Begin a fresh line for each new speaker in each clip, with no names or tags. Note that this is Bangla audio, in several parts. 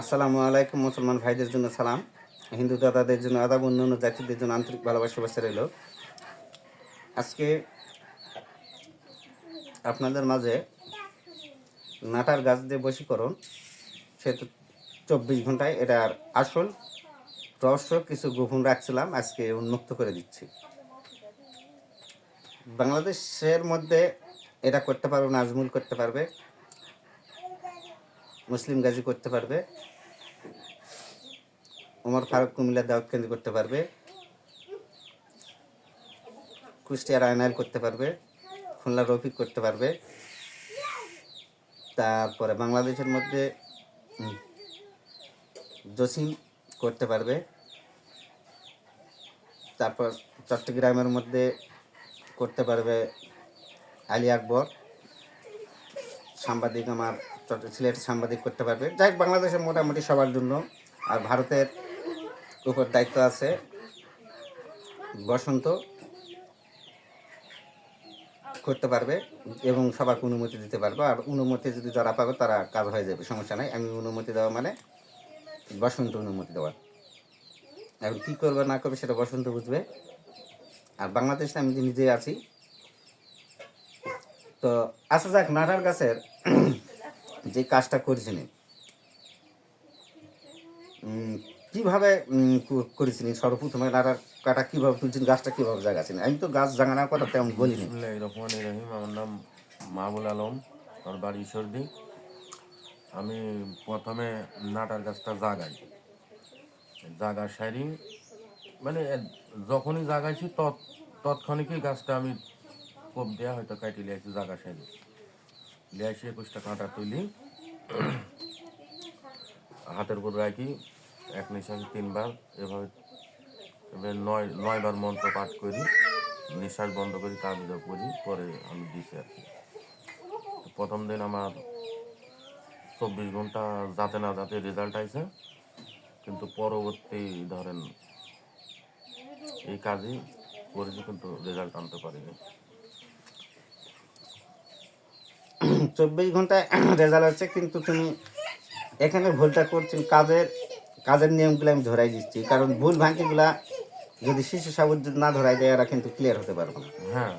আসসালামু আলাইকুম, মুসলমান ভাইদের জন্য সালাম। হিন্দু দাদাদের জন্য আদাব, অন্যান্য জাতিদের জন্য আন্তরিক ভালোবাসা, শুভেচ্ছা রইল। আজকে আপনাদের মাঝে নাটার গাছ দিয়ে বশীকরণ, সে তো চব্বিশ ঘন্টায় এটার আসল রহস্য, কিছু গোপন রাখছিলাম, আজকে উন্মুক্ত করে দিচ্ছি। বাংলাদেশের মধ্যে এটা করতে পারবে নাজমুল করতে পারবে। মুসলিম গাজী করতে পারবে। ওমর ফারুক কুমিল্লা দাউদ কেন্দ্র করতে পারবে। কুষ্টিয়ার আয়নাল করতে পারবে। খুলনা রফিক করতে পারবে। তারপরে বাংলাদেশের মধ্যে জসিম করতে পারবে। তারপর চট্টগ্রামের মধ্যে করতে পারবে আলী আকবর। সাংবাদিক আমার সিলেটের সাংবাদিক করতে পারবে। যাই বাংলাদেশের মোটামুটি সবার জন্য আর ভারতের উপর দায়িত্ব আছে বসন্ত করতে পারবে এবং সবাইকে অনুমতি দিতে পারব। আর অনুমতি যদি যারা পাবে, তারা কাজ হয়ে যাবে, সমস্যা নাই। আমি অনুমতি দেওয়া মানে বসন্ত অনুমতি দেওয়া। এখন কী করবে, না করবে, সেটা বসন্ত বুঝবে। আর বাংলাদেশে আমি নিজে আছি, তো আসা যাক নাটার গাছের যে কাজটা করেছিলেন। কীভাবে করেছিলেন? সর্বপ্রথমে কাটা কীভাবে তুলছেন? গাছটা কীভাবে জাগাছিলেন আমি তো গাছ জাগানোর কথা তেমন বলিনি।
রহিম। আমার নাম মাহবুল আলম। আমার বাড়ি ঈশ্বরদী। আমি প্রথমে নাটার গাছটা জাগাই। জাগা সারি মানে যখনই জাগাইছি তৎ, তৎক্ষণিকই গাছটা আমি কোপ দেওয়া হয়তো কাটি লিয়েছি জাগা সারি। এসে একুশটা কাঁটা তুলি। হাতের উপর রাখি। এক নিঃশ্বাসে তিনবার। এভাবে এবার নয়, নয়বার মন্ত্র পাঠ করি। নিঃশ্বাস বন্ধ করি তাবিজ করি, পরে আমি দিছি আর কি। প্রথম দিন আমার চব্বিশ ঘণ্টা যাতে না যাতে রেজাল্ট আইছে। কিন্তু পরবর্তী ধরেন এই কাজই করেছি, কিন্তু রেজাল্ট আনতে পারিনি।
চব্বিশ ঘন্টায় রেজাল্ট আছে কিন্তু তুমি এখানে ভুলটা করছেন কাজের কাজের নিয়মগুলো আমি ধরাই দিচ্ছি। কারণ ভুল ভাঙকিগুলা যদি শিশু সাবুদ না ধরাই দেয় এরা কিন্তু ক্লিয়ার হতে পারবে না।
হ্যাঁ।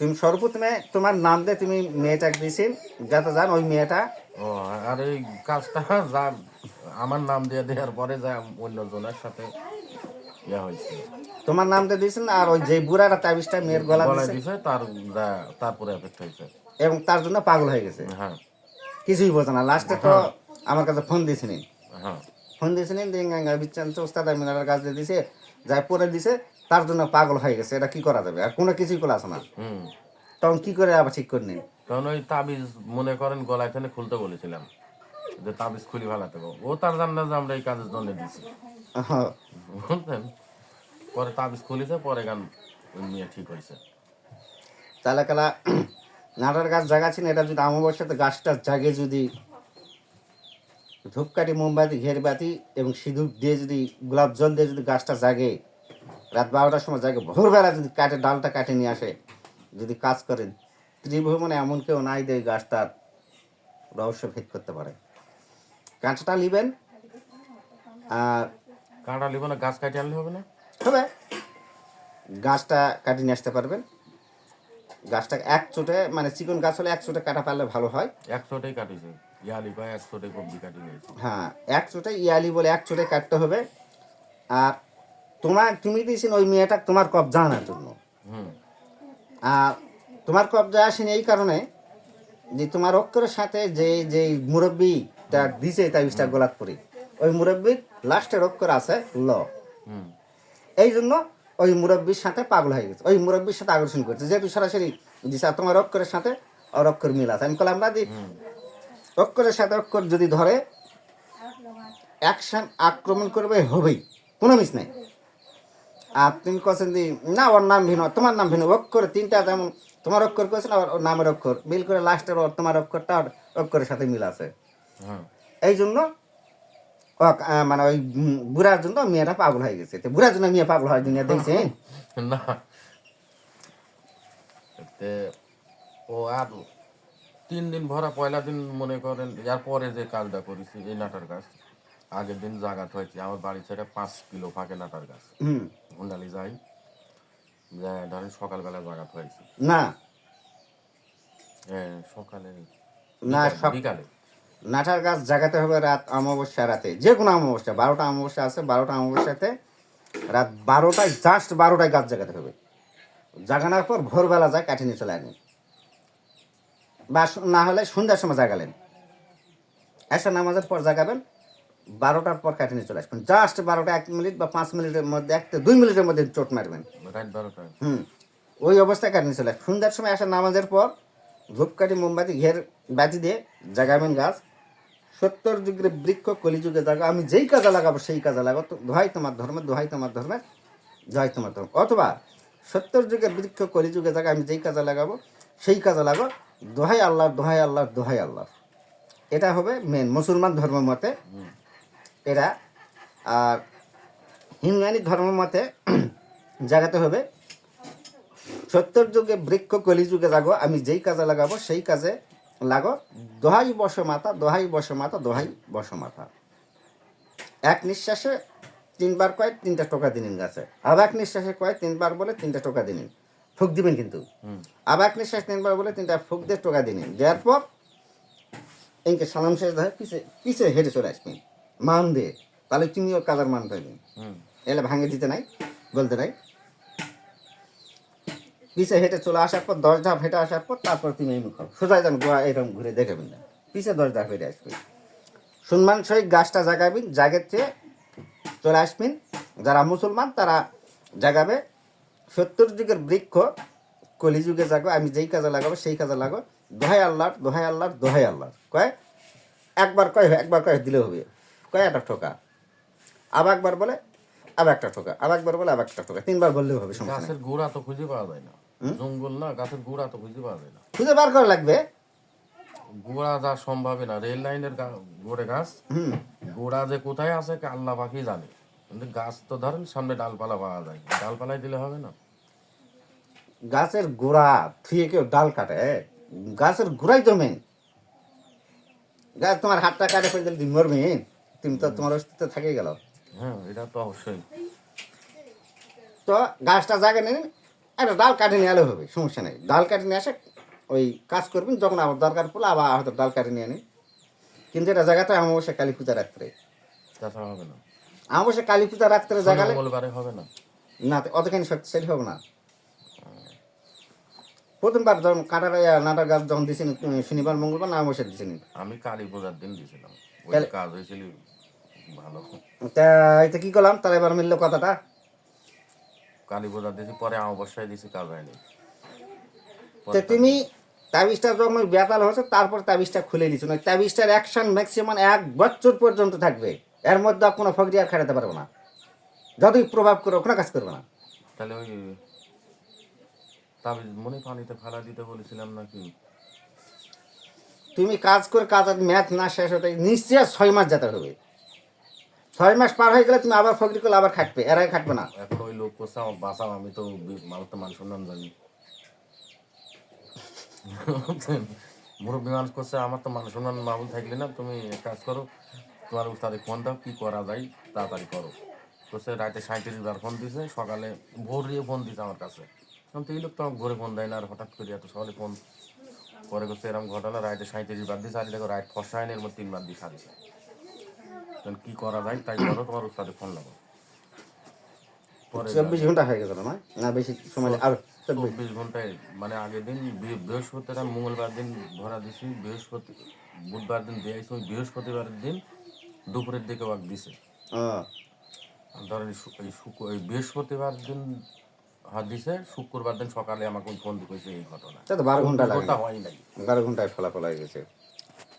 তুমি সর্বপ্রথমে তোমার নাম দিয়ে তুমি মেয়েটাকে দিয়েছেন যাতে জান ওই মেয়েটা
ও আর এই কাজটা যা আমার নাম দিয়ে দেওয়ার পরে যা অন্যজনের সাথে ইয়া হয়েছে।
তোমার নামটা দিয়ে দিয়েছেন আর ওই যে বুড়াটা তাবিজটা মেয়ের গলা দিয়েছে।
তার তারপরে এফেক্ট হয়েছে।
এবং তার জন্য পাগল হয়ে গেছে।
হ্যাঁ।
কিছুই বোঝে না। লাস্টে তো আমার কাছে ফোন দিয়েছিলেন
হ্যাঁ।
ফোন দিয়েছিলেন দিয়ে বিচ্ছান্ত ওস্তাদ মিনারের কাজ দিয়ে দিছে যাই পরে দিছে তার জন্য পাগল হয়ে গেছে। এটা কি করা যাবে? আর কোনো কিছুই করা আছে না।
হুম।
তখন কি করে আবার ঠিক করে নিন
তখন ওই তাবিজ মনে করেন গলায় থেকে খুলতে বলেছিলাম যে তাবিজ খুলি ভালো গো ও তার জানা যে আমরা এই কাজের জন্য দিছি বুঝলেন? পরে তাবিজ খুলিছে পরে গান নিয়ে ঠিক হয়েছে।
তাহলে কালা নাটার গাছ জাগাছেন এটা যদি অমাবস্যাতে গাছটা জাগে যদি ধূপকাঠি মোমবাতি ঘেরবাতি এবং সিঁদুর দিয়ে যদি গোলাপ জল দিয়ে যদি গাছটা জাগে রাত বারোটার সময় জাগে ভোরবেলা যদি কাটে ডালটা কাটে নিয়ে আসে যদি কাজ করেন ত্রিভুবনে এমন কেউ নাই দেয় গাছটার রহস্য ভেদ করতে পারে। কাঁচটা নিবেন আর
কাঁটা লিব না গাছ কাটিয়ে আনলে হবে না?
হবে গাছটা কাটিয়ে নিয়ে আসতে পারবেন। গাছটা এক চোটে মানে চিকন গাছ হলে এক চোটে কাটা পারলে ভালো হয়।
ইয়ালি কবজি কাটি নিয়েছে।
হ্যাঁ এক চোটে ইয়ালি বলে এক চোটে কাটতে হবে। আর তোমার তুমি দিয়েছেন ওই মেয়েটা তোমার কবজা আনার জন্য।
হুম।
আর তোমার কবজা আসেনি এই কারণে যে তোমার অক্ষরের সাথে যে যে মুরব্বীটা দিছে তাবিজটা গোলাপ করে। ওই মুরব্বীর লাস্টের অক্ষর আছে ল।
হুম।
এই জন্য ওই মুরব্বীর সাথে পাগল হয়ে গেছে। ওই মুরব্বীর সাথে আকর্ষণ করছে। যেহেতু সরাসরি দিশা তোমার অক্ষরের সাথে ওর অক্ষর মিল আছে। আমি বললাম না যে
হুম
অক্ষরের সাথে অক্ষর যদি ধরে অ্যাকশন আক্রমণ করবে হবেই। কোনো মিস নেই। আর তুমি কছেন যে না ওর নাম ভিন্ন তোমার নাম ভিন্ন। অক্ষর তিনটা যেমন তোমার অক্ষর করেছেন না ওর নামের অক্ষর। মিল করে লাস্টের ওর তোমার অক্ষরটা ওর অক্ষরের সাথে মিল আছে। এই জন্য মানে ওই বুড়ার জন্য মেয়েটা পাগল হয়ে গেছে। তো বুড়ার জন্য মেয়ে পাগল হয় দুনিয়া দেখছেন
না। তে ও আর তিন দিন ভরা পয়লা দিন মনে করেন এর পরে যে কাজটা করেছি এই নাটার গাছ আগের দিন জাগাত হয়েছে। আমার বাড়ি ছেড়ে পাঁচ কিলো ফাঁকে নাটার গাছ। যাই যাই ধরেন সকালবেলা জাগাত হয়েছে।
না।
হ্যাঁ সকালে
না
বিকালে।
নাটার গাছ জাগাতে হবে রাত অমাবস্যা রাতে। যে কোনো অমাবস্যা বারোটা অমাবস্যা আছে বারোটা অমাবস্যাতে রাত বারোটায় জাস্ট বারোটায় গাছ জাগাতে হবে। জাগানোর পর ভোরবেলা যায় কাঠি নিয়ে চলে আনেন বা না হলে সন্ধ্যার সময় জাগালেন। এসা নামাজের পর জাগাবেন বারোটার পর কাঠি নিয়ে চলে আসবেন। জাস্ট বারোটা এক মিনিট বা পাঁচ মিনিটের মধ্যে এক দুই মিনিটের মধ্যে চোট মারবেন। হুম ওই অবস্থায় কাটিয়ে চলে আসে। সন্ধ্যার সময় আসা নামাজের পর ধূপকাঠি মোমবাতি ঘের বাতি দিয়ে জাগাবেন গাছ। সত্তর যুগের বৃক্ষ কলিযুগে জাগা, আমি যেই কাজে লাগাবো সেই কাজে লাগাবো তো দোহাই তোমার ধর্মে, দোহাই তোমার ধর্মে, দোহাই তোমার ধর্ম। অথবা সত্তর যুগের বৃক্ষ কলিযুগে জায়গা আমি যেই কাজে লাগাবো সেই কাজে লাগাবো দোহাই আল্লাহ দোহাই আল্লাহ দোহাই আল্লাহ। এটা হবে মেন মুসলমান ধর্ম মতে এরা আর হিন্দানি ধর্ম মতে জাগাতে হবে, সত্তর যুগে বৃক্ষ কলিযুগে লাগো আমি যেই কাজে লাগাবো সেই কাজে লাগো দোহাই বস মাতা দোহাই বস মাতা দোহাই বস মাতা। এক নিঃশ্বাসে তিনবার কয় তিনটা টোকা দিন গাছে। আর এক নিঃশ্বাসে কয় তিনবার বলে তিনটা টোকা দিন ফুক দিবেন কিন্তু। আবার এক নিঃশ্বাস তিনবার বলে তিনটা ফুক দিয়ে টোকা দিন দেওয়ার পর এনকে সালাম শেষ ধরে পিছে পিছে হেঁটে চলে আসবেন। মান দিয়ে তাহলে তুমিও কাজার মান পাইবেন। এলে ভাঙে দিতে নাই বলতে নাই। পিছে হেঁটে চলে আসার পর, দশ ধাপ হেঁটে আসার পর তারপর তুমি এই মুখ সোজাই যান গোয়া এরকম ঘুরে দেখাবেন না পিছে দশ ধাপ হেঁটে আসবেন। সুনমান সহিত গাছটা জাগাবেন, জাগের চেয়ে চলে আসবেন। যারা মুসলমান, তারা জাগাবে। সত্তর যুগের বৃক্ষ কলিযুগে জাগো, আমি যেই কাজে লাগাবো সেই কাজে লাগো দোহাই আল্লাহর দোহাই আল্লাহর দোহাই আল্লাহর। কয়? একবার কয় একবার কয় দিলে হবে। কয়? একটা ঠোকা। আবার একবার বলে, আবার একটা ঠোকা। আবার একবার বলে, আবার একটা ঠোকা। তিনবার বললেও হবে, সমস্যা
গোড়া তো খুঁজে পাওয়া যায় না। জঙ্গল না গাছের গোড়া তো খুঁজে পাওয়া যায় না।
খুঁজে বার করা লাগবে?
গোড়া যা সম্ভবই না রেল লাইনের গোড়ে গাছ। গোড়া যে কোথায় আছে কে আল্লাহ পাখি জানে। কিন্তু গাছ তো ধরেন সামনে ডালপালা পাওয়া যায়। ডালপালায় দিলে হবে না।
গাছের গোড়া থুয়ে কেউ ডাল কাটে? গাছের গোড়াই তো মেন গাছ তোমার হাতটা কাটে ফেলে তুমি মরবে। তুমি তো তোমার অস্তিত্ব থেকে গেল।
হ্যাঁ এটা তো অবশ্যই।
তো গাছটা জাগে নিন একটা ডাল কাটে নিয়ে এলে হবে সমস্যা নেই। ডাল কাটে নিয়ে আসে ওই কাজ করবেন যখন আবার দরকার পড়লে আবার হয়তো ডাল কাটে নিয়ে নিন কিন্তু এটা জায়গাতে অমাবস্যা কালী পূজা রাত্রে।
তাছাড়া হবে না।
অমাবস্যা কালী পূজা রাত্রে জাগালে
হবে না।
না তো অতখানি শক্তিশালী হবে না। প্রথমবার যখন কাটার নাটার গাছ যখন দিয়েছেন শনিবার মঙ্গলবার না অমাবস্যা দিয়েছেন
আমি কালী পূজার দিন দিয়েছিলাম কাজ হয়েছিল ভালো।
তা এটা কি করলাম? তাহলে এবার মিললো কথাটা।
কালী পূজার দিয়েছি পরে অবশ্যই দিয়েছি কাজ হয়নি।
তো তুমি তাবিজটা যখন বেতাল হচ্ছে তারপর তাবিজটা খুলে দিচ্ছ না তাবিজটার অ্যাকশন ম্যাক্সিমাম এক বছর পর্যন্ত থাকবে। এর মধ্যে কোনো ফকরি আর খাটাতে পারবে না। যতই প্রভাব করে কোনো কাজ করবে না।
তাহলে ওই তাবিজ মনে পানিতে ফেলা দিতে বলেছিলাম নাকি?
তুমি কাজ করে কাজের ম্যাচ না শেষ হতে নিশ্চয়ই ছয় মাস যেতে হবে। ছয় মাস পার হয়ে গেলে তুমি আবার ফকরি করলে আবার খাটবে, এর আগে খাটবে না।
এখন ওই লোক করছে আমার আমি তো আমার তো মান সম্মান জানি। মুরব্বী মানুষ করছে, আমার তো মান সম্মান মামুল থাকলে না, তুমি এক কাজ করো, তোমার উস্তাদে ফোন দাও, কি করা যায়, তাড়াতাড়ি করো। করছে, রাতে সাঁত্রিশ বার ফোন দিছে, সকালে ভোর দিয়ে ফোন দিছে আমার কাছে। আমি তো এই লোক তো আমাকে ভোরে ফোন দেয় না, আর হঠাৎ করে এত সকালে ফোন পরে করছে, এরকম ঘটনা, রাতে সাঁত্রিশ বার দিছে, আর দেখো রাত ফসা হয়নি এর মধ্যে তিনবার দিয়ে সারিছে তখন কি করা যায়? তাই করো তোমার উস্তাদে ফোন লাগো
চব্বিশ ঘণ্টা হয়ে না না বেশি সময় আর চব্বিশ
ঘন্টায় মানে আগের দিন বৃহস্পতিবার মঙ্গলবার দিন ভরা দিছি বৃহস্পতি বুধবার দিন ওই বৃহস্পতিবারের দিন দুপুরের দিকে ওয়াক দিছে। ধরেন এই বৃহস্পতিবার দিন হাত দিছে শুক্রবার দিন সকালে আমাকে ফোন দিয়েছে এই ঘটনা।
বারো
ঘণ্টা হয় নাই।
বারো ঘন্টায় ফলাফল হয়ে গেছে।